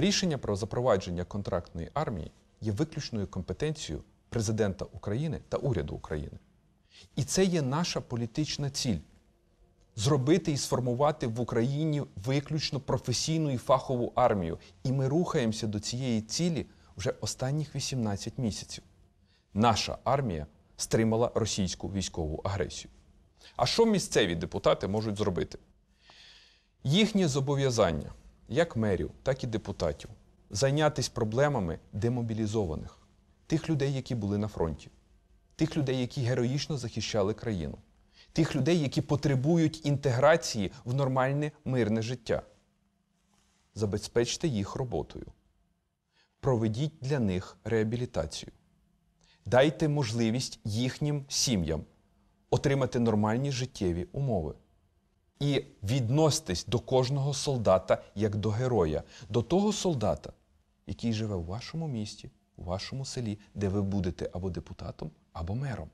Рішення про запровадження контрактної армії є виключною компетенцією президента України та уряду України. І це є наша політична ціль зробити і сформувати в Україні виключно професійну і фахову армію. І ми рухаємося до цієї цілі вже останніх 18 місяців. Наша армія стримала російську військову агресію. А що місцеві депутати можуть зробити? Їхнє зобов'язання, як мерів, так і депутатів, зайнятися проблемами демобілізованих, тих людей, які були на фронті, тих людей, які героїчно захищали країну, тих людей, які потребують інтеграції в нормальне мирне життя. Забезпечте їх роботою. Проведіть для них реабілітацію. Дайте можливість їхнім сім'ям отримати нормальні життєві умови. І відноситесь до кожного солдата як до героя, до того солдата, який живе в вашому місті, у вашому селі, де ви будете або депутатом, або мером.